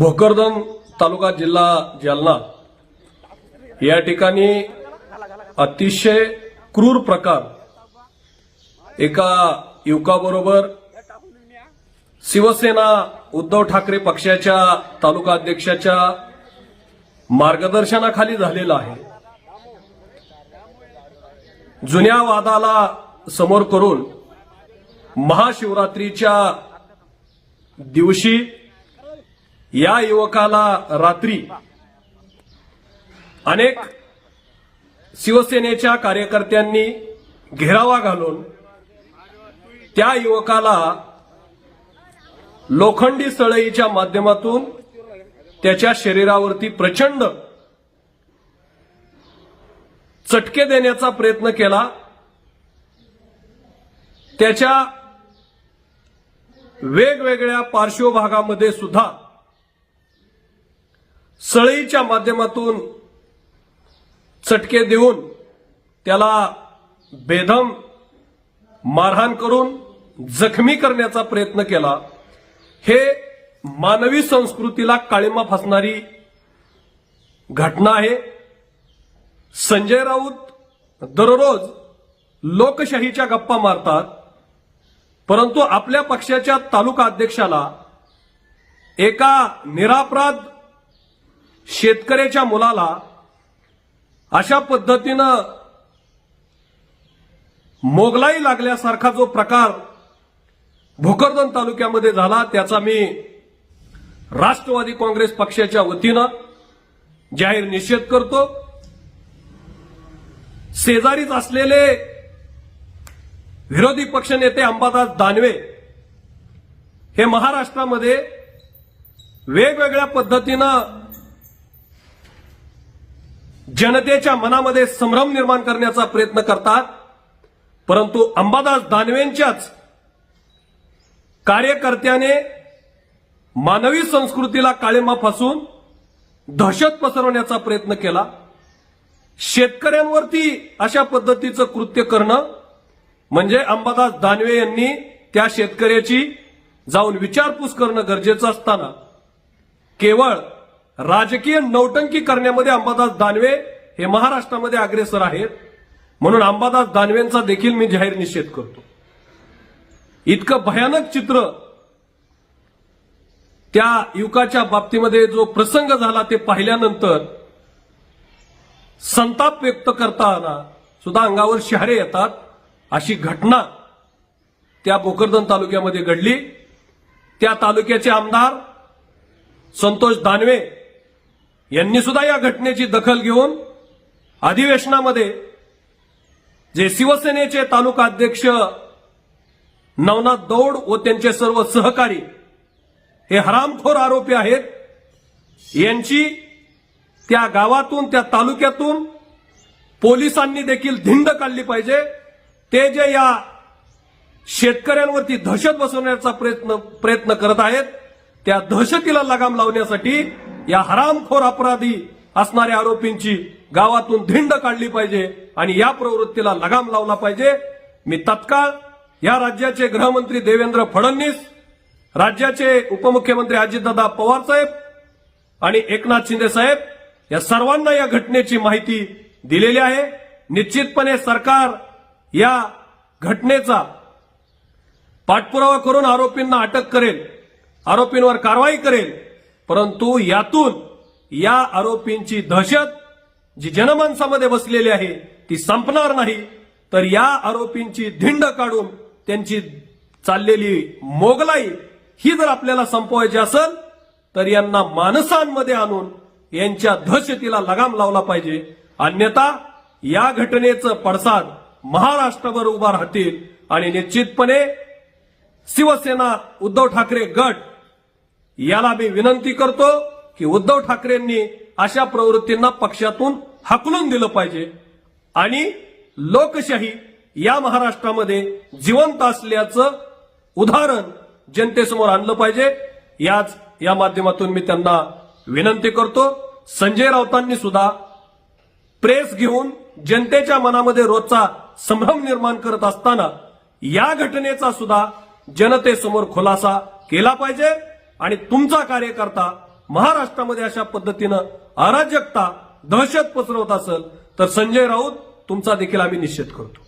भोकरदन तालुका जिल्हा जालना. या ठिकाणी अतिशय क्रूर प्रकार एका युवकाबरोबर शिवसेना उद्धव ठाकरे पक्षाच्या तालुका अध्यक्षाच्या मार्गदर्शनाखाली झालेला आहे. जुन्या वादाला समोर करून महाशिवरात्रीच्या दिवशी या युवकाला रात्री अनेक शिवसेनेच्या कार्यकर्त्यांनी घेरावा घालून त्या युवकाला लोखंडी सळईच्या माध्यमातून त्याच्या शरीरावरती प्रचंड चटके देण्याचा प्रयत्न केला. त्याच्या वेगवेगळ्या पार्श्वभागामध्ये सुद्धा सळईच्या माध्यमातून चटके देऊन त्याला बेदम मारहाण करून जखमी करण्याचा प्रयत्न केला. हे मानवी संस्कृतीला काळीमा फासणारी घटना आहे. संजय राऊत दररोज लोकशाहीच्या गप्पा मारतात. परंतु आपल्या पक्षाच्या तालुका अध्यक्षाला एका निरापराध शेतकऱ्याच्या मुलाला अशा पद्धतीनं मोगलाई लागल्यासारखा जो प्रकार भोकरदन तालुक्यामध्ये झाला त्याचा मी राष्ट्रवादी काँग्रेस पक्षाच्या वतीनं जाहीर निषेध करतो. शेजारीच असलेले विरोधी पक्षनेते अंबादास दानवे हे महाराष्ट्रामध्ये वेगवेगळ्या पद्धतीनं जनतेच्या मनामध्ये संभ्रम निर्माण करण्याचा प्रयत्न करतात परंतु अंबादास दानवेंच्याच कार्यकर्त्याने मानवी संस्कृतीला काळीमा फासून दहशत पसरवण्याचा प्रयत्न केला. शेतकऱ्यांवरती अशा पद्धतीचं कृत्य करणं म्हणजे अंबादास दानवे यांनी त्या शेतकऱ्याची जाऊन विचारपूस करणं गरजेचं असताना केवळ राजकीय नौटंकी करण्यामध्ये अंबादास दानवे हे महाराष्ट्रामध्ये अग्रेसर आहेत. म्हणून अंबादास दानवेंचा देखील मी जाहीर निषेध करतो. इतकं भयानक चित्र त्या युवकाच्या बाबतीमध्ये जो प्रसंग झाला ते पाहिल्यानंतर संताप व्यक्त करताना सुद्धा अंगावर शहारे येतात. अशी घटना त्या भोकरदन तालुक्यामध्ये घडली. त्या तालुक्याचे आमदार संतोष दानवे यांनी सुद्धा या घटनेची दखल घेऊन अधिवेशनामध्ये जे शिवसेनेचे तालुका अध्यक्ष नवनाथ दौड व त्यांचे सर्व सहकारी हे हरामखोर आरोपी आहेत यांची त्या गावातून त्या तालुक्यातून पोलिसांनी देखील धिंड काढली पाहिजे. ते जे या शेतकऱ्यांवरती दहशत बसवण्याचा प्रयत्न प्रयत्न करत आहेत त्या दहशतीला लगाम लावण्यासाठी या हरामखोर अपराधी असणाऱ्या आरोपींची गावातून धिंड काढली पाहिजे आणि या प्रवृत्तीला लगाम लावला पाहिजे. मी तत्काळ या राज्याचे गृहमंत्री देवेंद्र फडणवीस राज्याचे उपमुख्यमंत्री अजितदादा पवार साहेब आणि एकनाथ शिंदे साहेब या सर्वांना या घटनेची माहिती दिलेली आहे. निश्चितपणे सरकार या घटनेचा पाठपुरावा करून आरोपींना अटक करेल आरोपींवर कारवाई करेल. परंतु यातून या आरोपींची दहशत जी जनमानसामध्ये बसलेली आहे ती संपणार नाही. तर या आरोपींची धिंड काढून त्यांची चाललेली मोगलाई ही जर आपल्याला संपवायची असेल तर यांना माणसांमध्ये आणून यांच्या दहशतीला लगाम लावला पाहिजे. अन्यथा या घटनेचं पडसाद महाराष्ट्रभर उभा राहतील आणि निश्चितपणे शिवसेना उद्धव ठाकरे गट याला मी विनंती करतो की उद्धव ठाकरेंनी अशा प्रवृत्तींना पक्षातून हकलून दिलं पाहिजे. आणि लोकशाही या महाराष्ट्रामध्ये जिवंत असल्याचं उदाहरण जनतेसमोर आणलं पाहिजे. याच या माध्यमातून मी त्यांना विनंती करतो. संजय राऊतांनी सुद्धा प्रेस घेऊन जनतेच्या मनामध्ये रोजचा संभ्रम निर्माण करत असताना या घटनेचा सुद्धा जनतेसमोर खुलासा केला पाहिजे. आणि तुमचा कार्यकर्ता महाराष्ट्रामध्ये अशा पद्धतीनं अराजकता दहशत पसरवत असेल तर संजय राऊत तुमचा देखील आम्ही निषेध करतो.